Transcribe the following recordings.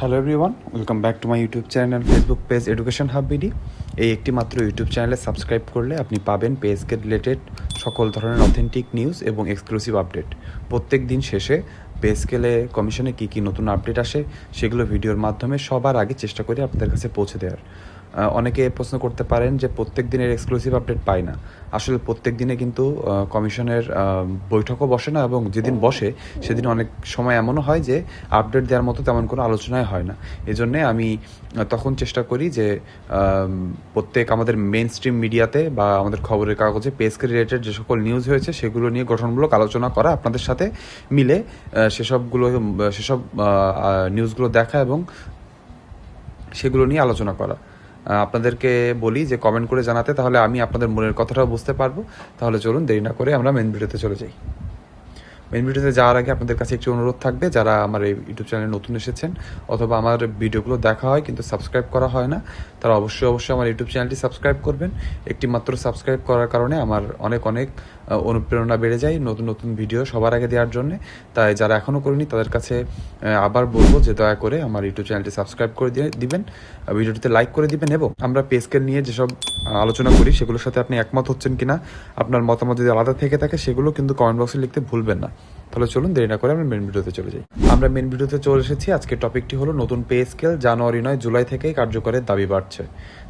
Hello everyone welcome back to my YouTube channel and Facebook page education hub BD এই একটি মাত্র YouTube চ্যানেলে subscribe করলে আপনি পাবেন পেজকে রিলেটেড সকল ধরনের অথেন্টিক নিউজ এবং এক্সক্লুসিভ আপডেট প্রত্যেক দিন শেষে পে স্কেলে কমিশনে কী কী নতুন আপডেট আসে, সেগুলো ভিডিওর মাধ্যমে সবার আগে চেষ্টা করে আপনাদের কাছে পৌঁছে দেওয়ার। অনেকে প্রশ্ন করতে পারেন যে প্রত্যেক দিনের এক্সক্লুসিভ আপডেট পাই না। আসলে প্রত্যেক দিনে কিন্তু কমিশনের বৈঠকও বসে না এবং যেদিন বসে, সেদিন অনেক সময় এমনও হয় যে আপডেট দেওয়ার মতো তেমন কোনো আলোচনায় হয় না। এজন্যে আমি তখন চেষ্টা করি যে প্রত্যেক আমাদের মেন স্ট্রিম মিডিয়াতে বা আমাদের খবরের কাগজে পেজকে রিলেটেড যে সকল নিউজ হয়েছে, সেগুলো নিয়ে গঠনমূলক আলোচনা করা আপনাদের সাথে মিলে সেসবগুলো সেসব নিউজগুলো দেখা এবং সেগুলো নিয়ে আলোচনা করা। আপনাদেরকে বলি যে কমেন্ট করে জানাতে, তাহলে আমি আপনাদের মনের কথাটাও বুঝতে পারব। তাহলে চলুন, দেরি না করে আমরা মেন ভিডিওতে চলে যাই। মেন ভিডিওতে যাওয়ার আগে আপনাদের কাছে একটি অনুরোধ থাকবে, যারা আমার এই ইউটিউব চ্যানেলে নতুন এসেছেন অথবা আমার ভিডিওগুলো দেখা হয় কিন্তু সাবস্ক্রাইব করা হয় না, তারা অবশ্যই অবশ্যই আমার ইউটিউব চ্যানেলটি সাবস্ক্রাইব করবেন। একটি মাত্র সাবস্ক্রাইব করার কারণে আমার অনেক অনেক অনুপ্রেরণা বেড়ে যায় নতুন নতুন ভিডিও সবার আগে দেওয়ার জন্য। তাই যারা এখনও করেনি, তাদের কাছে আবার বলব যে দয়া করে আমার ইউটিউব চ্যানেলটি সাবস্ক্রাইব করে দিয়ে দিবেন ভিডিওটিতে লাইক করে দিবেন এবং আমরা পেজকে নিয়ে যেসব আলোচনা করি সেগুলোর সাথে আপনি একমত হচ্ছেন কিনা, আপনার মতামত যদি আলাদা থেকে থাকে সেগুলো কিন্তু কমেন্ট বক্সে লিখতে ভুলবেন না। তাহলে চলুন দেরি না করে আমরা মেন ভিডিওতে চলে যাই। আমরা মেন ভিডিওতে চলে এসেছি। আজকে টপিকটি হলো নতুন পে স্কেল জানুয়ারি নয় জুলাই থেকেই কার্যকরের দাবি বাড়ছে।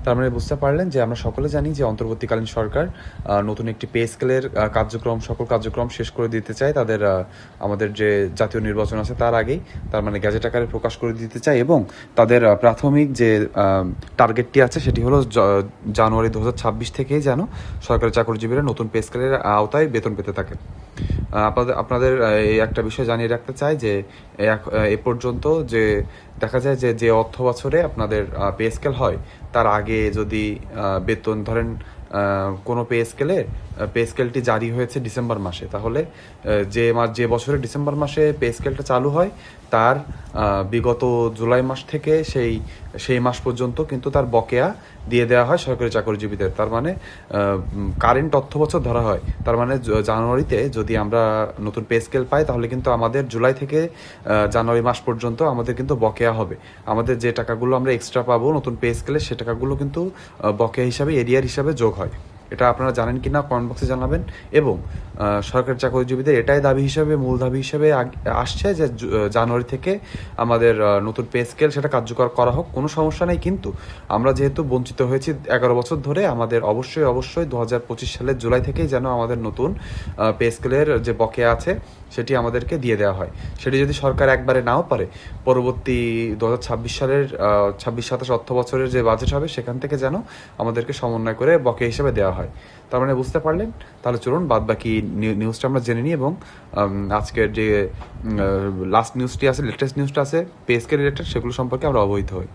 তার মানে বুঝতে পারলেন যে আমরা সকলে জানি যে অন্তর্বর্তীকালীন সরকার নতুন একটি পে স্কেলের কার্যক্রম, সকল কার্যক্রম শেষ করে দিতে চায়। তাদের আমাদের যে জাতীয় নির্বাচন আছে তার আগেই তার মানে গ্যাজেট আকারে প্রকাশ করে দিতে চায় এবং তাদের প্রাথমিক যে টার্গেটটি আছে সেটি হলো জানুয়ারি দু থেকেই যেন সরকারি চাকরিজীবীরা নতুন পে স্কেলের আওতায় বেতন পেতে থাকে। আপনাদের আপনাদের এই একটা বিষয় জানিয়ে রাখতে চাই যে এ পর্যন্ত যে দেখা যায় যে যে অর্থ বছরে আপনাদের পে স্কেল হয়, তার আগে যদি বেতন ধরেন কোনো পে স্কেলে পে স্কেলটি জারি হয়েছে ডিসেম্বর মাসে। তাহলে যে মাস, যে বছরে ডিসেম্বর মাসে পে স্কেলটা চালু হয়, তার বিগত জুলাই মাস থেকে সেই সেই মাস পর্যন্ত কিন্তু তার বকেয়া দিয়ে দেওয়া হয় সরকারি চাকরিজীবীদের। তার মানে কারেন্ট অর্থ বছর ধরা হয়। তার মানে জানুয়ারিতে যদি আমরা নতুন পে স্কেল পাই, তাহলে কিন্তু আমাদের জুলাই থেকে জানুয়ারি মাস পর্যন্ত আমাদের কিন্তু বকেয়া হবে। আমাদের যে টাকাগুলো আমরা এক্সট্রা পাবো নতুন পে স্কেলে সে টাকাগুলো কিন্তু বকেয়া হিসাবে এরিয়ার হিসাবে যোগ হয় এটা আপনারা জানেন কিনা কমেন্ট বক্সে জানাবেন। এবং সরকারি চাকরিজীবীদের এটাই দাবি হিসাবে, মূল দাবি হিসাবে আসছে যে জানুয়ারি থেকে আমাদের নতুন পে স্কেল সেটা কার্যকর করা হোক, কোনো সমস্যা নেই। কিন্তু আমরা যেহেতু বঞ্চিত হয়েছি এগারো বছর ধরে, আমাদের অবশ্যই অবশ্যই দু হাজার পঁচিশ সালের জুলাই থেকেই যেন আমাদের নতুন পে স্কেলের যে বকেয়া আছে, সেটি আমাদেরকে দিয়ে দেওয়া হয়। সেটি যদি সরকার একবারে নাও পারে, পরবর্তী দু হাজার ছাব্বিশ সালের ছাব্বিশ সাতাশ অর্থ বছরের যে বাজেট হবে, সেখান থেকে যেন আমাদেরকে সমন্বয় করে বকেয়া হিসেবে দেওয়া হয়। তার মানে বুঝতে পারলেন? তাহলে চলুন বাদ বাকি নিউজটা আমরা জেনে নিই এবং আজকের যে লাস্ট নিউজটি আছে লেটেস্ট নিউজটা আছে পেসকে রিলেটেড সেগুলো সম্পর্কে আমরা অবহিত হই।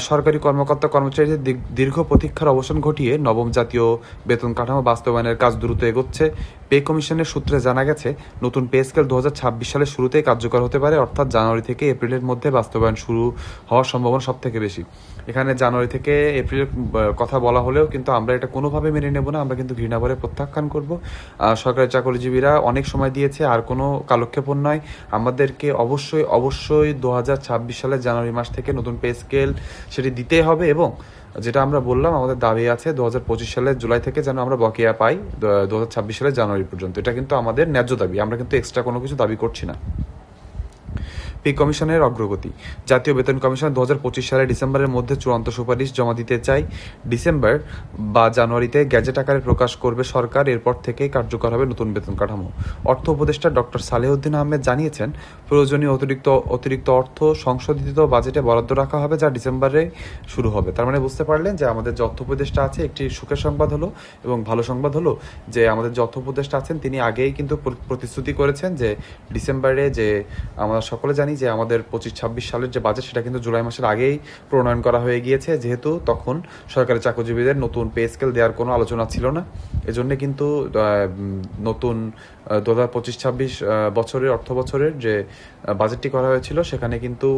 সরকারি কর্মকর্তা কর্মচারীদের দীর্ঘ- প্রতীক্ষার অবসান ঘটিয়ে নবম জাতীয় বেতন কাঠামো বাস্তবায়নের কাজ দ্রুত এগোচ্ছে। পে কমিশনের সূত্রে জানা গেছে, নতুন পে স্কেল দু হাজার ছাব্বিশ সালের শুরুতেই কার্যকর হতে পারে, অর্থাৎ জানুয়ারি থেকে এপ্রিলের মধ্যে বাস্তবায়ন শুরু হওয়ার সম্ভাবনা সব থেকে বেশি। এখানে জানুয়ারি থেকে এপ্রিলের কথা বলা হলেও কিন্তু আমরা এটা কোনোভাবে মেনে নেব না, আমরা কিন্তু ঘৃণা ভরে প্রত্যাখ্যান করব। সরকারি চাকরিজীবীরা অনেক সময় দিয়েছে, আর কোনো কালক্ষেপণ নয়। আমাদেরকে অবশ্যই অবশ্যই দু হাজার ছাব্বিশ সালের জানুয়ারি মাস থেকে নতুন পে স্কেল সেটি দিতে হবে এবং যেটা আমরা বললাম, আমাদের দাবি আছে দু হাজার পঁচিশ সালের জুলাই থেকে যেন আমরা বকেয়া পাই, দু হাজার ছাব্বিশ সালের জানুয়ারি পর্যন্ত। এটা কিন্তু আমাদের ন্যায্য দাবি। আমরা কিন্তু এক্সট্রা কোনো কিছু দাবি করছি না। পে কমিশনের অগ্রগতি। জাতীয় বেতন কমিশন দু হাজার পঁচিশ সালের ডিসেম্বরের মধ্যে চূড়ান্ত সুপারিশ জমা দিতে চাই ডিসেম্বর বা জানুয়ারিতে গ্যাজেট আকারে প্রকাশ করবে সরকার, এরপর থেকেই কার্যকর হবে নতুন বেতন কাঠামো। অর্থ উপদেষ্টা ডক্টর সালেউদ্দিন আহমেদ জানিয়েছেন, প্রয়োজনীয় অতিরিক্ত অতিরিক্ত অর্থ সংশোধিত বাজেটে বরাদ্দ রাখা হবে যা ডিসেম্বরে শুরু হবে। তার মানে বুঝতে পারলেন যে আমাদের যে অর্থ উপদেষ্টা আছে, একটি সুখের সংবাদ হলো এবং ভালো সংবাদ হলো যে আমাদের যে অর্থ উপদেষ্টা আছেন, তিনি আগেই কিন্তু প্রতিশ্রুতি করেছেন যে ডিসেম্বরে যে আমরা সকলে জানি যে আমাদের পঁচিশ, ছাব্বিশ সালের যে বাজেট সেটা কিন্তু জুলাই মাসের আগেই প্রণয়ন করা হয়ে গিয়েছে। যেহেতু তখন সরকারি চাকরিজীবীদের নতুন পে স্কেল দেওয়ার কোনো আলোচনা ছিল না। এজন্য কিন্তু নতুন দু হাজার পঁচিশ ছাব্বিশ বছরের, অর্থ বছরের যে বাজেটটি করা হয়েছিল, সেখানে কিন্তু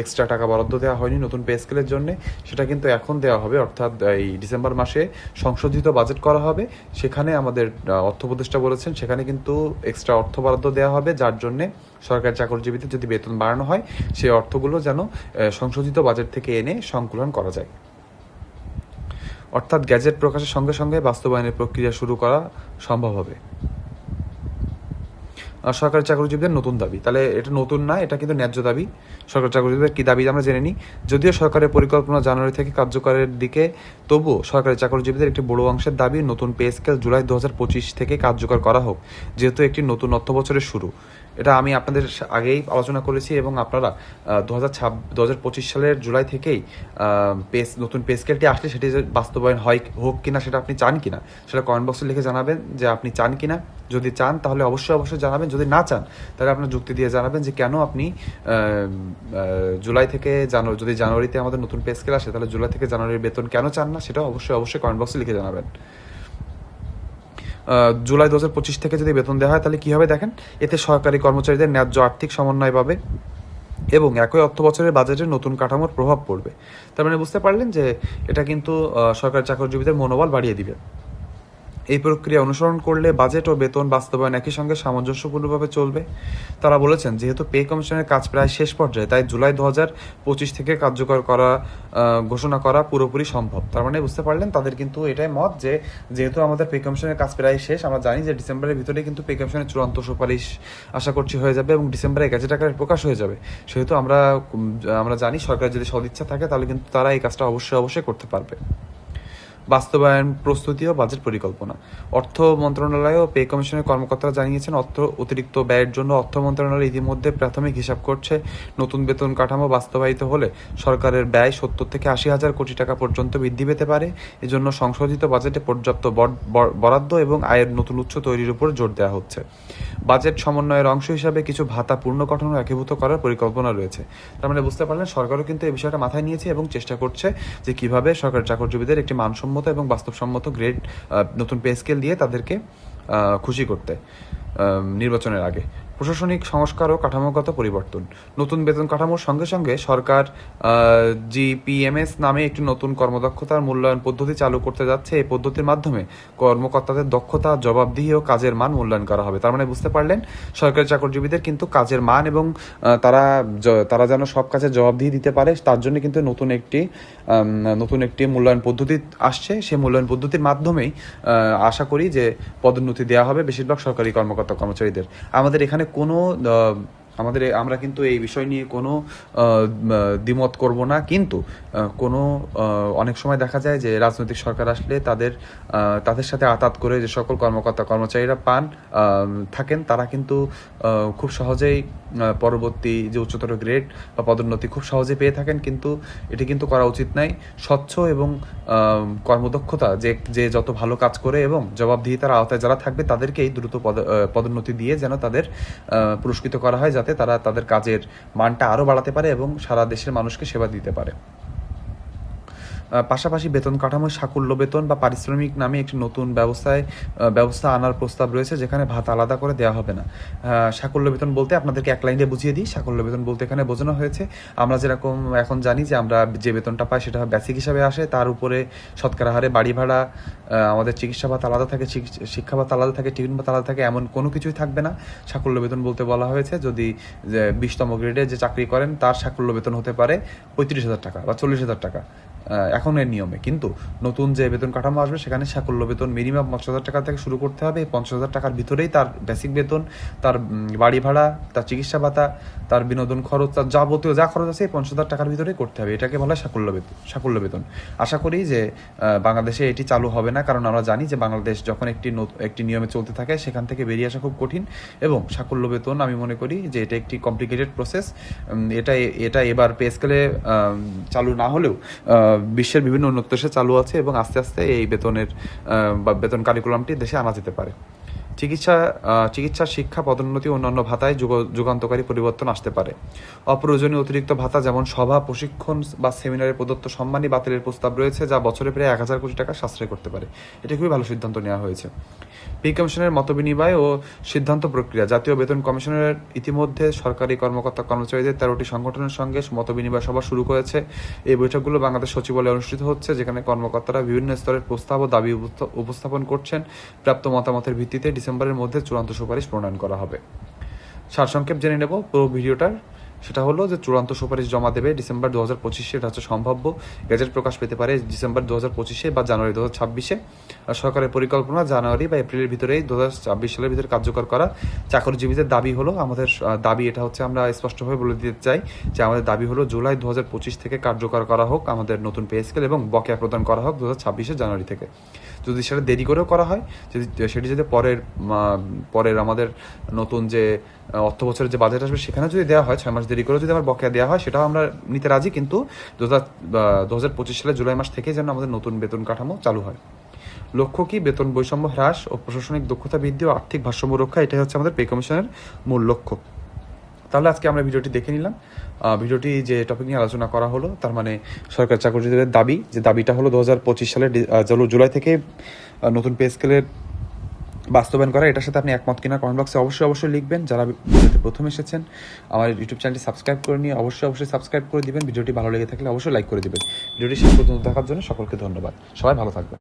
এক্সট্রা টাকা বরাদ্দ দেওয়া হয়নি নতুন পে স্কেলের জন্য। সেটা কিন্তু এখন দেওয়া হবে, অর্থাৎ এই ডিসেম্বর মাসে সংশোধিত বাজেট করা হবে। সেখানে আমাদের অর্থ উপদেষ্টা বলেছেন, সেখানে কিন্তু এক্সট্রা অর্থ বরাদ্দ দেওয়া হবে, যার জন্যে সরকারি চাকরিজীবীদের যদি বেতন বাড়ানো হয়, সেই অর্থগুলো যেন সংশোধিত বাজেট থেকে এনে সংকুলন করা যায়। অর্থাৎ গ্যাজেট প্রকাশের সঙ্গে সঙ্গে বাস্তবায়নের প্রক্রিয়া শুরু করা সম্ভব হবে। সরকারি চাকরিজীবীদের নতুন দাবি। তাহলে এটা নতুন না, এটা কিন্তু ন্যায্য দাবি। সরকারি চাকরিজীবীদের কী দাবি আমরা জেনে নিই। যদিও সরকারের পরিকল্পনা জানুয়ারি থেকে কার্যকরের দিকে, তবুও সরকারি চাকরিজীবীদের একটি বড় অংশের দাবি, নতুন পে স্কেল জুলাই দু হাজার পঁচিশ থেকে কার্যকর করা হোক, যেহেতু একটি নতুন অর্থ বছরের শুরু। এটা আমি আপনাদের আগেই আলোচনা করেছি এবং আপনারা দু হাজার দু হাজার পঁচিশ সালের জুলাই থেকেই পেস নতুন পে স্কেলটি আসলে সেটি যে বাস্তবায়ন হয় হোক কিনা সেটা আপনি চান কিনা, সেটা কমেন্ট বক্সে লিখে জানাবেন যে আপনি চান কিনা। যদি চান, তাহলে অবশ্যই অবশ্যই জানাবেন। যদি না চান, তাহলে আপনার যুক্তি দিয়ে জানাবেন যে কেন আপনি জুলাই থেকে জানুয়ারি যদি জানুয়ারিতে আমাদের নতুন পে স্কেল আসে, তাহলে জুলাই থেকে জানুয়ারির বেতন কেন চান না সেটা অবশ্যই অবশ্যই কমেন্ট বক্সে লিখে জানাবেন। জুলাই দু থেকে যদি বেতন দেওয়া হয়, তাহলে কী হবে দেখেন? এতে সরকারি কর্মচারীদের ন্যায্য আর্থিক সমন্বয় পাবে এবং একই অর্থ বছরের বাজেটের নতুন কাঠামোর প্রভাব পড়বে। তার মানে বুঝতে পারলেন যে এটা কিন্তু সরকারি চাকরিজীবীদের মনোবল বাড়িয়ে দিবে। এই প্রক্রিয়া অনুসরণ করলে বাজেট ও বেতন বাস্তবায়ন একই সঙ্গে সামঞ্জস্যপূর্ণভাবে চলবে। তারা বলেছেন, যেহেতু পে কমিশনের কাজ প্রায় শেষ পর্যায়ে, তাই জুলাই দু হাজার পঁচিশ থেকে কার্যকর করা ঘোষণা করা পুরোপুরি সম্ভব। তার মানে বুঝতে পারলেন, তাদের কিন্তু এটাই মত যে, যেহেতু আমাদের পে কমিশনের কাজ প্রায় শেষ, আমরা জানি যে ডিসেম্বরের ভিতরে কিন্তু পে কমিশনের চূড়ান্ত সুপারিশ আশা করছি হয়ে যাবে এবং ডিসেম্বরে গেজেট আকারে প্রকাশ হয়ে যাবে। সেহেতু আমরা আমরা জানি সরকার যদি সদিচ্ছা থাকে, তাহলে কিন্তু তারা এই কাজটা অবশ্যই অবশ্যই করতে পারবে। বাস্তবায়ন প্রস্তুতি ও বাজেট পরিকল্পনা। অর্থ মন্ত্রণালয় ও পে কমিশনের কর্মকর্তারা জানিয়েছেন, অর্থ অতিরিক্ত ব্যয়ের জন্য অর্থ মন্ত্রণালয় ইতিমধ্যে প্রাথমিক হিসাব করছে। নতুন বেতন কাঠামো বাস্তবায়িত হলে সরকারের ব্যয় সত্তর থেকে আশি হাজার কোটি টাকা পর্যন্ত বৃদ্ধি পেতে পারে। এজন্য সংশোধিত বাজেটে পর্যাপ্ত বর- বর- বরাদ্দ এবং আয়ের নতুন উৎস তৈরির উপর জোর দেওয়া হচ্ছে। বাজেট সমন্বয়ের অংশ হিসাবে কিছু ভাতা পুনর্গঠন একীভূত করার পরিকল্পনা রয়েছে। তার মানে বুঝতে পারলেন, সরকারও কিন্তু এই বিষয়টা মাথায় নিয়েছে এবং চেষ্টা করছে যে কীভাবে সরকারি চাকরিজীবীদের একটি মানসম্মত এবং বাস্তবসম্মত গ্রেড নতুন পে স্কেল দিয়ে তাদেরকে খুশি করতে নির্বাচনের আগে। প্রশাসনিক সংস্কার ও কাঠামোগত পরিবর্তন। নতুন বেতন কাঠামোর সঙ্গে সঙ্গে সরকার জিপিএমএস নামে একটি নতুন কর্মদক্ষতার মূল্যায়ন পদ্ধতি চালু করতে যাচ্ছে। এই পদ্ধতির মাধ্যমে কর্মকর্তাদের দক্ষতা, জবাবদিহি ও কাজের মান মূল্যায়ন করা হবে। তার মানে বুঝতে পারলেন, সরকারি চাকরিজীবীদের কিন্তু কাজের মান এবং তারা তারা যেন সব কাজের জবাবদিহি দিতে পারে, তার জন্য কিন্তু নতুন একটি নতুন একটি মূল্যায়ন পদ্ধতি আসছে। সেই মূল্যায়ন পদ্ধতির মাধ্যমেই আশা করি যে পদোন্নতি দেওয়া হবে বেশিরভাগ সরকারি কর্মকর্তা কর্মচারীদের। আমাদের এখানে কোনো আমাদের আমরা কিন্তু এই বিষয় নিয়ে কোনো দ্বিমত করব না। কিন্তু কোনো অনেক সময় দেখা যায় যে রাজনৈতিক সরকার আসলে তাদের তাদের সাথে আতাত করে যে সকল কর্মকর্তা, কর্মচারীরা পান থাকেন, তারা কিন্তু খুব সহজেই পরবর্তী যে উচ্চতর গ্রেড বা পদোন্নতি খুব সহজে পেয়ে থাকেন। কিন্তু এটি কিন্তু করা উচিত নাই। স্বচ্ছ এবং কর্মদক্ষতা, যে যে যত ভালো কাজ করে এবং জবাবদিহিতার আওতায় যারা থাকবে, তাদেরকেই দ্রুত পদ পদোন্নতি দিয়ে যেন তাদের পুরস্কৃত করা হয় তারা তাদের কাজের মানটা আরও বাড়াতে পারে এবং সারা দেশের মানুষকে সেবা দিতে পারে। পাশাপাশি বেতন কাঠামো, সাকুল্য বেতন বা পারিশ্রমিক নামে একটি নতুন ব্যবস্থায় ব্যবস্থা আনার প্রস্তাব রয়েছে, যেখানে ভাত আলাদা করে দেওয়া হবে না। সাকুল্য বেতন বলতে আপনাদেরকে এক লাইনে বুঝিয়ে দিই, সাকুল্য বেতন বলতে এখানে বোঝানো হয়েছে। আমরা যেরকম এখন জানি যে আমরা যে বেতনটা পাই সেটা বেসিক হিসাবে আসে, তার উপরে শতকরা হারে বাড়ি ভাড়া আমাদের চিকিৎসা ভাতা আলাদা থাকে শিক্ষা ভাতা আলাদা থাকে, টিফিন ভাতা আলাদা থাকে, এমন কোনো কিছুই থাকবে না। সাকুল্য বেতন বলতে বলা হয়েছে, যদি বিশতম গ্রেডে যে চাকরি করেন, তার সাকুল্য বেতন হতে পারে পঁয়ত্রিশ হাজার টাকা বা চল্লিশ হাজার টাকা। আহ, এখন এর নিয়মে। কিন্তু নতুন যে বেতন কাঠামো আসবে সেখানে সাকুল্য বেতন মিনিমাম পঞ্চাশ হাজার টাকা থেকে শুরু করতে হবে। পঞ্চাশ হাজার টাকার ভিতরেই তার বেসিক বেতন তার বাড়ি ভাড়া তার চিকিৎসা ভাতা তার বিনোদন খরচ তার যাবতীয় যা খরচ আছে পঞ্চাশ হাজার টাকার ভিতরেই করতে হবে। এটাকে বলা হয় সাকুল্য বেতন সাকুল্য বেতন। আশা করি যে বাংলাদেশে এটি চালু হবে না কারণ আমরা জানি যে বাংলাদেশ যখন একটি একটি নিয়মে চলতে থাকে সেখান থেকে বেরিয়ে আসা খুব কঠিন এবং সাকুল্য বেতন আমি মনে করি যে এটা একটি কমপ্লিকেটেড প্রসেস এটা এটা এবার পে স্কেলে চালু না হলেও বিশ্বের বিভিন্ন উন্নত দেশে চালু আছে এবং আস্তে আস্তে এই বেতনের বা বেতন কারিকুলামটি দেশে আনা যেতে পারে। চিকিৎসা চিকিৎসা, শিক্ষা, পদোন্নতি, অন্যান্য ভাতায় যুগ- যুগান্তকারী পরিবর্তন আসতে পারে। অপ্রয়োজনীয় অতিরিক্ত ভাতা যেমন সভা, প্রশিক্ষণ বা সেমিনারে প্রদত্ত সম্মানী বাতিলের প্রস্তাব রয়েছে, যা বছরে প্রায় এক হাজার কোটি টাকা সাশ্রয় করতে পারে। এটা খুবই ভালো সিদ্ধান্ত নেওয়া হয়েছে। পি কমিশনের মতবিনিময় ও সিদ্ধান্ত প্রক্রিয়া। জাতীয় বেতন কমিশনের ইতিমধ্যে সরকারি কর্মকর্তা কর্মচারীদের তেরোটি সংগঠনের সঙ্গে মতবিনিময় সভা শুরু করেছে। এই বৈঠকগুলো বাংলাদেশ সচিবালয়ে অনুষ্ঠিত হচ্ছে, যেখানে কর্মকর্তারা বিভিন্ন স্তরের প্রস্তাব ও দাবি উপস্থ- উপস্থাপন করছেন। প্রাপ্ত মতামতের ভিত্তিতে ডিসেম্বরের মধ্যে চূড়ান্ত সুপারিশ প্রণয়ন করা হবে। সারসংক্ষেপ জেনে নেব, পুরো ভিডিওটার। সেটা হলো যে চূড়ান্ত সুপারিশ জমা দেবে ডিসেম্বর দু হাজার পঁচিশে এটা হচ্ছে সম্ভাব্য। গেজেট প্রকাশ পেতে পারে ডিসেম্বর দু হাজার পঁচিশে বা জানুয়ারি দু হাজার ছাব্বিশে আর সরকারের পরিকল্পনা, জানুয়ারি বা এপ্রিলের ভিতরেই দু হাজার ছাব্বিশ সালের ভিতরে কার্যকর করা। চাকরিজীবীদের দাবি হলো, আমাদের দাবি এটা হচ্ছে আমরা স্পষ্টভাবে বলে দিতে চাই যে আমাদের দাবি হলো জুলাই দু হাজার পঁচিশ থেকে কার্যকর করা হোক আমাদের নতুন পে স্কেল এবং বকেয়া প্রদান করা হোক দু হাজার ছাব্বিশে জানুয়ারি থেকে। যদি সেটা দেরি করেও করা হয়, যদি, সেটি যদি পরের পরের আমাদের নতুন যে অর্থ বছরের যে বাজেট আসবে, সেখানে যদি দেওয়া হয়, ছয় মাস দেরি করে যদি আমার বকেয়া দেওয়া হয়, সেটাও আমরা নিতে রাজি, কিন্তু দু হাজার পঁচিশ সালের জুলাই মাস থেকে যেন আমাদের নতুন বেতন কাঠামো চালু হয়। লক্ষ্য কি, বেতন বৈষম্য হ্রাস ও প্রশাসনিক দক্ষতা বৃদ্ধি ও আর্থিক ভারসাম্য রক্ষা, এটাই হচ্ছে আমাদের পে কমিশনের মূল লক্ষ্য। তাহলে আজকে আমরা ভিডিওটি দেখে নিলাম। ভিডিওটি যে টপিক নিয়ে আলোচনা করা হলো, তার মানে সরকার চাকরিজীবীদের দাবি, যে দাবিটা হলো দু হাজার পঁচিশ সালের জুলাই- থেকে নতুন পে স্কেলের বাস্তবায়ন করা, এটার সাথে আপনি একমত কিনা কমেন্ট বক্সে অবশ্যই অবশ্যই লিখবেন। যারা ভিডিওতে প্রথম এসেছেন, আমার ইউটিউব চ্যানেলটি সাবস্ক্রাইব করে নিয়ে অবশ্যই অবশ্যই সাবস্ক্রাইব করে দিবেন। ভিডিওটি ভালো লেগে থাকলে অবশ্যই লাইক করে দিবেন। ভিডিওটি শেষ পর্যন্ত দেখার জন্য সকলকে ধন্যবাদ। সবাই ভালো থাকবেন।